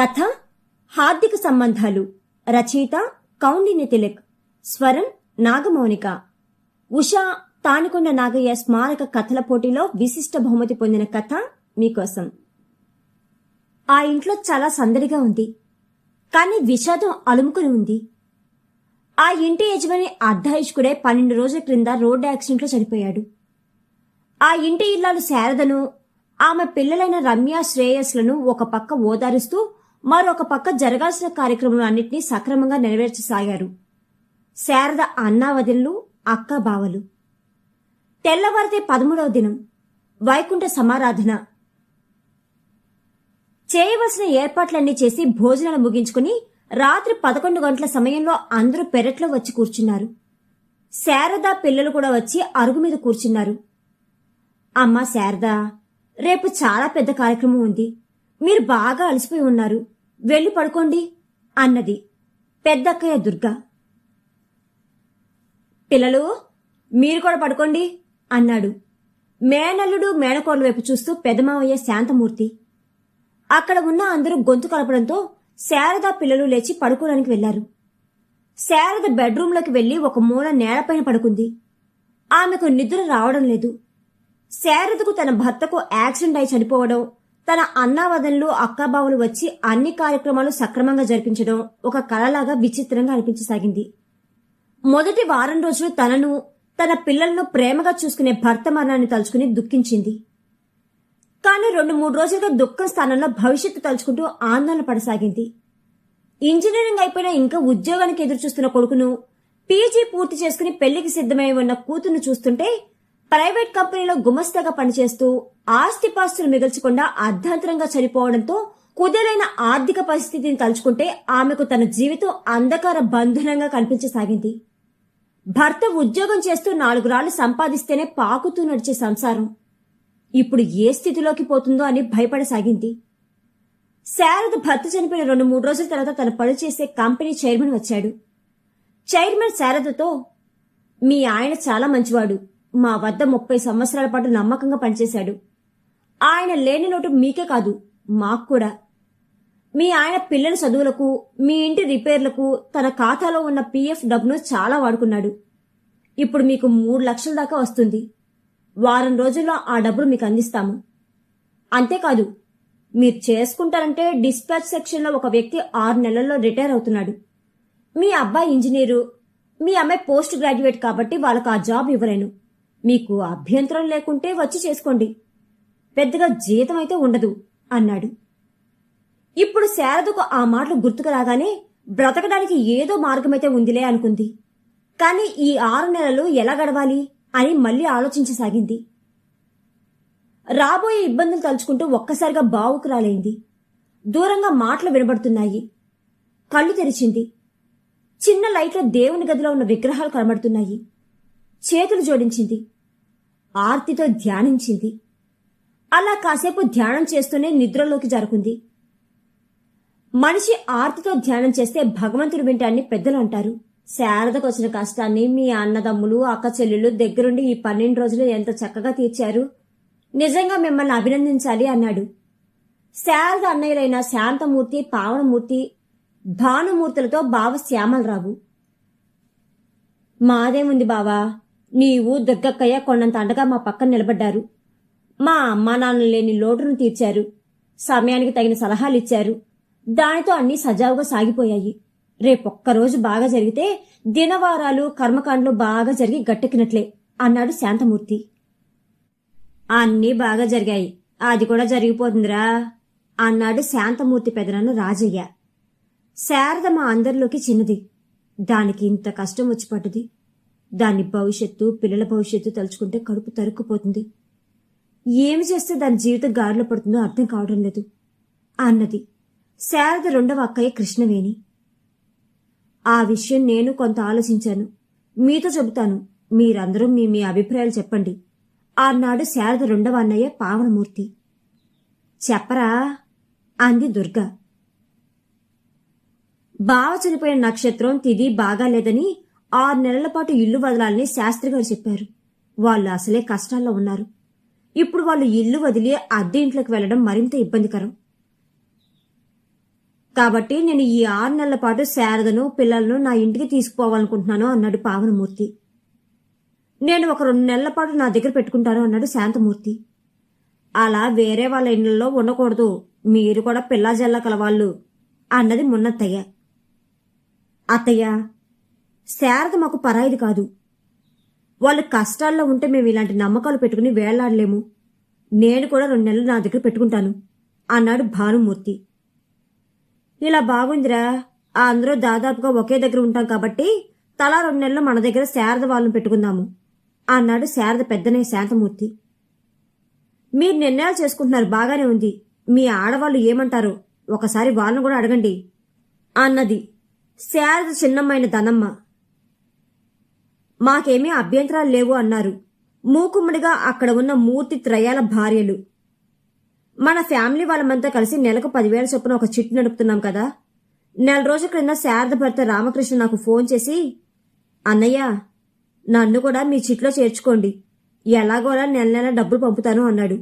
కథ హార్దిక సంబంధాలు రచయిత కౌండిన్య తిలక్ స్వరం నాగమౌనిక. ఉషా తానుకొండ నాగయ్య స్మారక కథల పోటీలో విశిష్ట బహుమతి పొందిన కథ మీకోసం. ఆ ఇంట్లో చాలా సందడిగా ఉంది. కానీ విషాదం అలుముకుని ఉంది. ఆ ఇంటి యజమాని అర్ధాయుష్కుడే పన్నెండు రోజుల క్రింద రోడ్డు యాక్సిడెంట్లో చనిపోయాడు. ఆ ఇంటి ఇల్లాలు శారదను ఆమె పిల్లలైన రమ్య శ్రేయస్లను ఒక పక్క ఓదారుస్తూ మరొక పక్క జరగాల్సిన కార్యక్రమాలన్నింటినీ సక్రమంగా నెరవేర్చసాగారు. శారద అన్నావదిలు అక్క బావలు. తెల్లవారితే పదమూడవ దినం వైకుంఠ సమారాధన. చేయవలసిన ఏర్పాట్లన్నీ చేసి భోజనాలు ముగించుకుని రాత్రి పదకొండు గంటల సమయంలో అందరూ పెరట్లో వచ్చి కూర్చున్నారు. శారద పిల్లలు కూడా వచ్చి అరుగు మీద కూర్చున్నారు. అమ్మా శారదా రేపు చాలా పెద్ద కార్యక్రమం ఉంది. మీరు బాగా అలసిపోయి ఉన్నారు. వెళ్ళి పడుకోండి అన్నది పెద్దక్కయ్య దుర్గా. పిల్లలు మీరు కూడా పడుకోండి అన్నాడు. మేనల్లుడు మేనకోడల వైపు చూస్తూ పెదమావయ్య శాంతమూర్తి. అక్కడ ఉన్న అందరూ గొంతు కలపడంతో శారద పిల్లలు లేచి పడుకోవడానికి వెళ్ళారు శారద బెడ్రూంలోకి వెళ్ళి ఒక మూల నేలపైన పడుకుంది. ఆమెకు నిద్ర రావడం లేదు. శారదకు తన భర్తకు యాక్సిడెంట్ అయి చనిపోవడం తన అన్నావదనలు అక్కాబావులు వచ్చి అన్ని కార్యక్రమాలు సక్రమంగా జరిపించడం ఒక కళలాగా విచిత్రంగా అనిపించసాగింది. మొదటి వారం రోజులు తనను తన పిల్లలను ప్రేమగా చూసుకునే భర్త మరణాన్ని తలుచుకుని దుఃఖించింది. కానీ రెండు మూడు రోజులుగా దుఃఖం స్థానంలో భవిష్యత్తు తలుచుకుంటూ ఆందోళన పడసాగింది. ఇంజనీరింగ్ అయిపోయిన ఇంకా ఉద్యోగానికి ఎదురు చూస్తున్న కొడుకును పీజీ పూర్తి చేసుకుని పెళ్ళికి సిద్ధమై ఉన్న కూతుర్ను చూస్తుంటే ప్రైవేట్ కంపెనీలో గుమస్తాగా పనిచేస్తూ ఆస్తిపాస్తులు మిగల్చకుండా అర్ధాంతరంగా చనిపోవడంతో కుదేలైన ఆర్థిక పరిస్థితిని తలుచుకుంటే ఆమెకు తన జీవితం అంధకార బంధనంగా కనిపించసాగింది. భర్త ఉద్యోగం చేస్తూ నాలుగు రాళ్ళు సంపాదిస్తేనే పాకుతూ నడిచే సంసారం. ఇప్పుడు ఏ స్థితిలోకి పోతుందో అని భయపడసాగింది. శారద భర్త చనిపోయిన రెండు మూడు రోజుల తర్వాత తన పనిచేసే కంపెనీ చైర్మన్ వచ్చాడు. చైర్మన్ శారదతో మీ ఆయన చాలా మంచివాడు. మా వద్ద ముప్పై సంవత్సరాల పాటు నమ్మకంగా పనిచేశాడు. ఆయన లేని లోటు మీకే కాదు మాకు కూడా. మీ ఆయన పిల్లల చదువులకు మీ ఇంటి రిపేర్లకు తన ఖాతాలో ఉన్న పీఎఫ్ డబ్బును చాలా వాడుకున్నాడు. ఇప్పుడు మీకు మూడు లక్షల దాకా వస్తుంది. వారం రోజుల్లో ఆ డబ్బులు మీకు అందిస్తాము. అంతేకాదు మీరు చేసుకుంటారంటే డిస్పాచ్ సెక్షన్లో ఒక వ్యక్తి ఆరు నెలల్లో రిటైర్ అవుతున్నాడు. మీ అబ్బాయి ఇంజనీరు మీ అమ్మాయి పోస్ట్ గ్రాడ్యుయేట్ కాబట్టి వాళ్ళకు ఆ జాబ్ ఇవ్వలేను. మీకు అభ్యంతరం లేకుంటే వచ్చి చేసుకోండి. పెద్దగా జీతం అయితే ఉండదు అన్నాడు. ఇప్పుడు శారదకు ఆ మాటలు గుర్తుకు రాగానే బ్రతకడానికి ఏదో మార్గమైతే ఉందిలే అనుకుంది. కానీ ఈ ఆరు నెలలు ఎలా గడవాలి అని మళ్ళీ ఆలోచించసాగింది. రాబోయే ఇబ్బందులు తలుచుకుంటూ ఒక్కసారిగా బావుకు రాలేంది. దూరంగా మాటలు వినబడుతున్నాయి. కళ్ళు తెరిచింది. చిన్న లైట్లో దేవుని గదిలో ఉన్న విగ్రహాలు కనబడుతున్నాయి. చేతులు జోడించింది. ఆర్తితో ధ్యానించింది. అలా కాసేపు ధ్యానం చేస్తూనే నిద్రలోకి జరుకుంది. మనిషి ఆర్తితో ధ్యానం చేస్తే భగవంతుడు వింటాన్ని పెద్దలు అంటారు. శారదకు వచ్చిన కష్టాన్ని మీ అన్నదమ్ములు అక్క చెల్లెళ్ళు దగ్గరుండి ఈ పన్నెండు రోజులు ఎంత చక్కగా తీర్చారు? నిజంగా మిమ్మల్ని అభినందించాలి అన్నాడు. శారద అన్నయ్యలైన శాంతమూర్తి పావనమూర్తి భానుమూర్తులతో బావ శ్యామలరావు. మాదేముంది బావా? నీవు దుర్గక్కయ్య కొండంత అండగా మా పక్కన నిలబడ్డారు. మా అమ్మా నాన్న లేని లోటును తీర్చారు. సమయానికి తగిన సలహాలు ఇచ్చారు. దానితో అన్నీ సజావుగా సాగిపోయాయి. రేపొక్కరోజు బాగా జరిగితే దినవారాలు కర్మకాండలు బాగా జరిగి గట్టెక్కినట్లే అన్నాడు శాంతమూర్తి. అన్నీ బాగా జరిగాయి. అది కూడా జరిగిపోతుందిరా అన్నాడు శాంతమూర్తి పెదనాన్న రాజయ్య. శారద మా అందరిలోకి చిన్నది. దానికి ఇంత కష్టం వచ్చి పడ్డది. దాని భవిష్యత్తు పిల్లల భవిష్యత్తు తలుచుకుంటే కడుపు తరుక్కుపోతుంది. ఏమి చేస్తే దాని జీవితం గారిలో పడుతుందో అర్థం కావడం లేదు. అన్నది. శారద రెండవ అక్కయ్య కృష్ణవేణి. ఆ విషయం నేను కొంత ఆలోచించాను. మీతో చెబుతాను. మీరందరూ మీ మీ అభిప్రాయాలు చెప్పండి. ఆనాడు శారద రెండవ అన్నయ్య పావనమూర్తి. చెప్పరా? అంది దుర్గా. బావ చనిపోయిన నక్షత్రం తిది బాగాలేదని ఆరు నెలల పాటు ఇల్లు వదలాలని శాస్త్రి గారు చెప్పారు. వాళ్ళు అసలే కష్టాల్లో ఉన్నారు. ఇప్పుడు వాళ్ళు ఇల్లు వదిలి అద్దె ఇంట్లోకి వెళ్ళడం మరింత ఇబ్బందికరం. కాబట్టి నేను ఈ ఆరు నెలల పాటు శారదను పిల్లలను నా ఇంటికి తీసుకుపోవాలనుకుంటున్నాను అన్నాడు పావనమూర్తి. నేను ఒక రెండు నెలల పాటు నా దగ్గర పెట్టుకుంటాను అన్నాడు శాంతమూర్తి. అలా వేరే వాళ్ళ ఇళ్ళలో ఉండకూడదు. మీరు కూడా పిల్లా జల్ల కలవాళ్ళు అన్నది మున్నత్తయ్య. అత్తయ్య శారద మాకు పరాయిది కాదు. వాళ్ళు కష్టాల్లో ఉంటే మేము ఇలాంటి నమ్మకాలు పెట్టుకుని వేలాడలేము. నేను కూడా రెండు నెలలు నా దగ్గర పెట్టుకుంటాను అన్నాడు భానుమూర్తి. ఇలా బాగుందిరా ఆ అందరూ దాదాపుగా ఒకే దగ్గర ఉంటాం కాబట్టి తలా రెండు నెలలు మన దగ్గర శారద వాళ్ళని పెట్టుకుందాము అన్నాడు శారద పెద్దనే శాంతమూర్తి. మీరు నిర్ణయాలు చేసుకుంటున్నారు బాగానే ఉంది. మీ ఆడవాళ్ళు ఏమంటారు? ఒకసారి వాళ్ళను కూడా అడగండి అన్నది శారద చిన్నమ్మైన ధనమ్మ. మాకేమీ అభ్యంతరాలు లేవు అన్నారు. మూకుమ్మడిగా అక్కడ ఉన్న మూర్తి త్రయాల భార్యలు. మన ఫ్యామిలీ వాళ్ళమంతా కలిసి నెలకు పదివేల చొప్పున ఒక చిట్టు నడుపుతున్నాం కదా. నెల రోజుల క్రింద శారద భర్త రామకృష్ణ నాకు ఫోన్ చేసి అన్నయ్య నన్ను కూడా మీ చిట్లో చేర్చుకోండి. ఎలాగోలా నెల నెల డబ్బులు పంపుతాను అన్నాడు.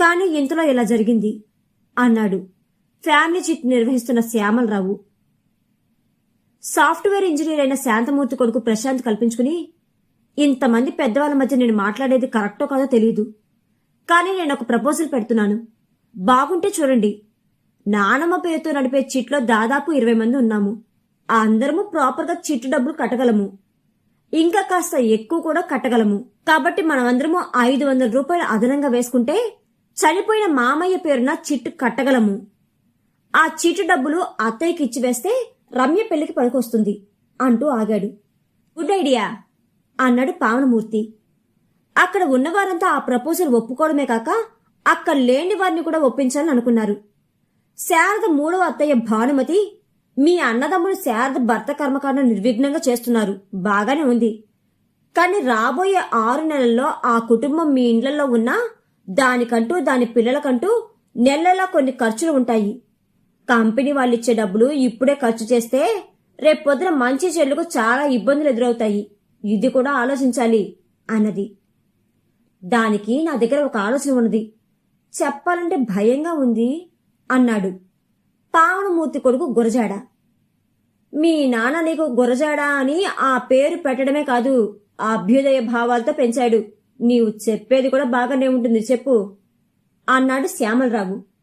కానీ ఇంతలో ఇలా జరిగింది అన్నాడు. ఫ్యామిలీ చిట్ నిర్వహిస్తున్న శ్యామలరావు సాఫ్ట్వేర్ ఇంజనీర్ అయిన శాంతమూర్తి కొడుకు ప్రశాంత్ కల్పించుకుని ఇంతమంది పెద్దవాళ్ళ మధ్య నేను మాట్లాడేది కరెక్టో కాదో తెలియదు కానీ నేను ఒక ప్రపోజల్ పెడుతున్నాను. బాగుంటే చూడండి. నానమ్మ పేరుతో నడిపే చిట్లో దాదాపు ఇరవై మంది ఉన్నాము. అందరము ప్రాపర్గా చిట్టు డబ్బులు కట్టగలము. ఇంకా కాస్త ఎక్కువ కూడా కట్టగలము. కాబట్టి మనమందరము ఐదు వందల రూపాయలు అదనంగా వేసుకుంటే చనిపోయిన మామయ్య పేరున చిట్టు కట్టగలము. ఆ చిట్టు డబ్బులు అత్తయ్యకి ఇచ్చి వేస్తే రమ్య పెళ్ళికి పనికొస్తుంది అంటూ ఆగాడు. గుడ్ ఐడియా అన్నాడు పావనమూర్తి. అక్కడ ఉన్నవారంతా ఆ ప్రపోజల్ ఒప్పుకోవడమే కాక అక్కడ లేని వారిని కూడా ఒప్పించాలని అనుకున్నారు. శారద మూడవ అత్తయ్య భానుమతి మీ అన్నదమ్ముడు శారద భర్త కర్మకాండ నిర్విఘ్నంగా చేస్తున్నారు. బాగానే ఉంది. కానీ రాబోయే ఆరు నెలల్లో ఆ కుటుంబం మీ ఇండ్లలో ఉన్నా దానికంటూ దాని పిల్లలకంటూ నెలలా కొన్ని ఖర్చులు ఉంటాయి. కంపెనీ వాళ్ళు ఇచ్చే డబ్బులు ఇప్పుడే ఖర్చు చేస్తే రేపొద్దున మంచి చెల్లుకు చాలా ఇబ్బందులు ఎదురవుతాయి. ఇది కూడా ఆలోచించాలి అన్నది. దానికి నా దగ్గర ఒక ఆలోచన ఉన్నది. చెప్పాలంటే భయంగా ఉంది అన్నాడు. పావనమూర్తి కొడుకు గురజాడ మీ నాన్న నీకు గురజాడ అని ఆ పేరు పెట్టడమే కాదు ఆ అభ్యుదయ భావాలతో పెంచాడు. నీవు చెప్పేది కూడా బాగానే ఉంటుంది చెప్పు అన్నాడు శ్యామలరావు.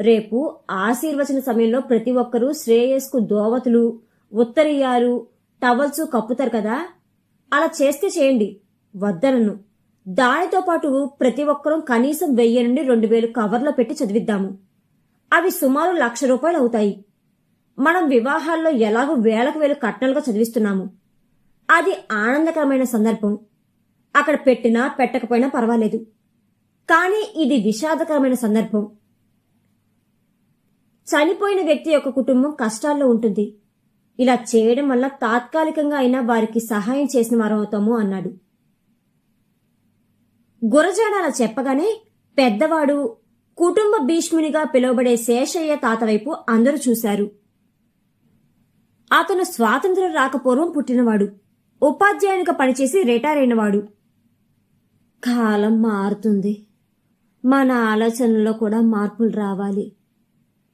రేపు ఆశీర్వచన సమయంలో ప్రతి ఒక్కరూ శ్రేయస్కు దోవతులు ఉత్తరీయాలు టవల్స్ కప్పుతారు కదా? అలా చేస్తే చేయండి వద్దనను. దానితో పాటు ప్రతి ఒక్కరూ కనీసం వెయ్యి నుండి రెండు వేలు కవర్లో పెట్టి చదివిద్దాము. అవి సుమారు లక్ష రూపాయలు అవుతాయి. మనం వివాహాల్లో ఎలాగో వేలకు వేలు కట్నాలుగా చదివిస్తున్నాము. అది ఆనందకరమైన సందర్భం. అక్కడ పెట్టినా పెట్టకపోయినా పర్వాలేదు. కానీ ఇది విషాదకరమైన సందర్భం. చనిపోయిన వ్యక్తి యొక్క కుటుంబం కష్టాల్లో ఉంటుంది. ఇలా చేయడం వల్ల తాత్కాలికంగా అయినా వారికి సహాయం చేసిన వారవుతాము అన్నాడు. గురజాడ అలా చెప్పగానే పెద్దవాడు కుటుంబ భీష్మునిగా పిలువబడే శేషయ్య తాత వైపు అందరూ చూశారు. అతను స్వాతంత్ర్యం రాకపూర్వం పుట్టినవాడు. ఉపాధ్యాయునిగా పనిచేసి రిటైర్ అయినవాడు. కాలం మారుతుంది. మన ఆలోచనలో కూడా మార్పులు రావాలి.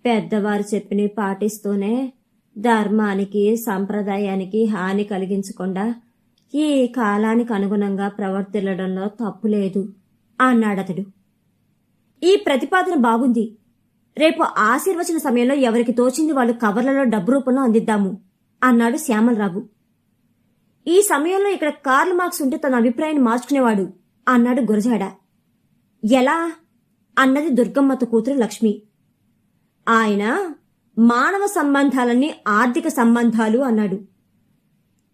పెద్దవారు చెప్పినవి పాటిస్తూనే ధర్మానికి సంప్రదాయానికి హాని కలిగించకుండా ఈ కాలానికి అనుగుణంగా ప్రవర్తిల్లడంలో తప్పు లేదు అన్నాడతడు ఈ ప్రతిపాదన బాగుంది. రేపు ఆశీర్వచన సమయంలో ఎవరికి తోచింది వాళ్ళు కవర్లలో డబ్బు రూపంలో అందిద్దాము అన్నాడు శ్యామలరావు. ఈ సమయంలో ఇక్కడ కార్ల్ మార్క్స్ ఉంటే తన అభిప్రాయాన్ని మార్చుకునేవాడు అన్నాడు గురజాడ. ఎలా? అన్నది దుర్గమ్మత కూతురు లక్ష్మి. ఆయన మానవ సంబంధాలన్నీ ఆర్థిక సంబంధాలు అన్నాడు.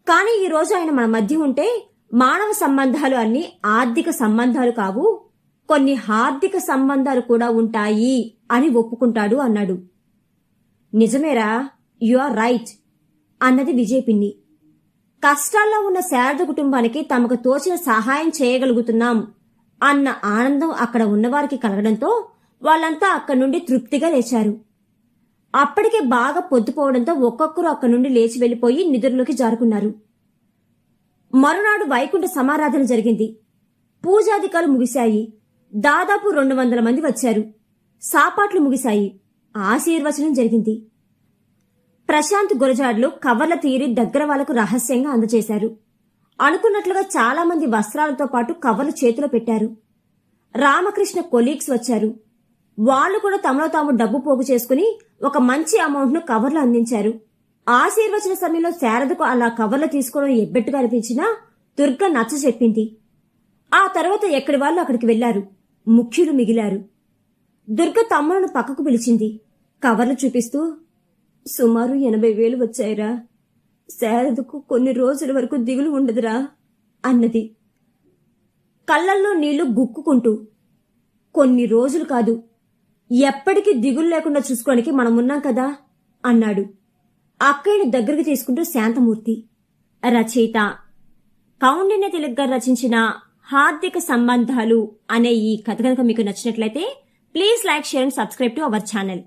కానీ ఈరోజు ఆయన మన మధ్య ఉంటే మానవ సంబంధాలు అన్ని ఆర్థిక సంబంధాలు కావు కొన్ని హార్దిక సంబంధాలు కూడా ఉంటాయి అని ఒప్పుకుంటాడు అన్నాడు. నిజమేరా? యు ఆర్ రైట్ అన్నది విజయ్ పిన్ని. కష్టాల్లో ఉన్న శారద కుటుంబానికి తమకు తోచిన సహాయం చేయగలుగుతున్నాం అన్న ఆనందం అక్కడ ఉన్నవారికి కలగడంతో వాళ్ళంతా అక్కడి నుండి తృప్తిగా లేచారు. అప్పటికే బాగా పొద్దుపోవడంతో ఒక్కొక్కరు అక్కడి నుండి లేచి వెళ్ళిపోయి నిధుల్లోకి జారుకున్నారు. మరునాడు వైకుంఠ సమారాధన జరిగింది. పూజాధికాలు ముగిశాయి. దాదాపు రెండు వందల మంది వచ్చారు. సాపాట్లు ముగిశాయి. ఆశీర్వచనం జరిగింది. ప్రశాంత్ గురజాడ్లు కవర్ల తీరి దగ్గర వాళ్ళకు రహస్యంగా అందజేశారు. అనుకున్నట్లుగా చాలా మంది వస్త్రాలతో పాటు కవర్లు చేతిలో పెట్టారు. రామకృష్ణ కొలీగ్స్ వచ్చారు. వాళ్ళు కూడా తమలో తాము డబ్బు పోగు చేసుకుని ఒక మంచి అమౌంట్ను కవర్లు అందించారు. ఆశీర్వచన సమయంలో శారదకు అలా కవర్లు తీసుకోవడం ఎబ్బెట్టుగా అనిపించినా దుర్గ నచ్చ చెప్పింది. ఆ తర్వాత ఎక్కడి వాళ్ళు అక్కడికి వెళ్ళారు ముఖ్యులు మిగిలారు. దుర్గ తమ్ములను పక్కకు పిలిచింది. కవర్లు చూపిస్తూ సుమారు ఎనభై వేలు వచ్చాయిరా. శారదకు కొన్ని రోజుల వరకు దిగులు ఉండదురా అన్నది. కళ్ళల్లో నీళ్ళు గుక్కుకుంటూ కొన్ని రోజులు కాదు ఎప్పటికీ దిగులు లేకుండా చూసుకోవడానికి మనం ఉన్నాం కదా? అన్నాడు. అక్కయ్యని దగ్గరికి తీసుకుంటూ శాంతమూర్తి. రచయిత. కౌండిన్య తిలక్ గారు రచించిన హార్దిక సంబంధాలు అనే ఈ కథ కనుక మీకు నచ్చినట్లయితే please like share and subscribe to our channel.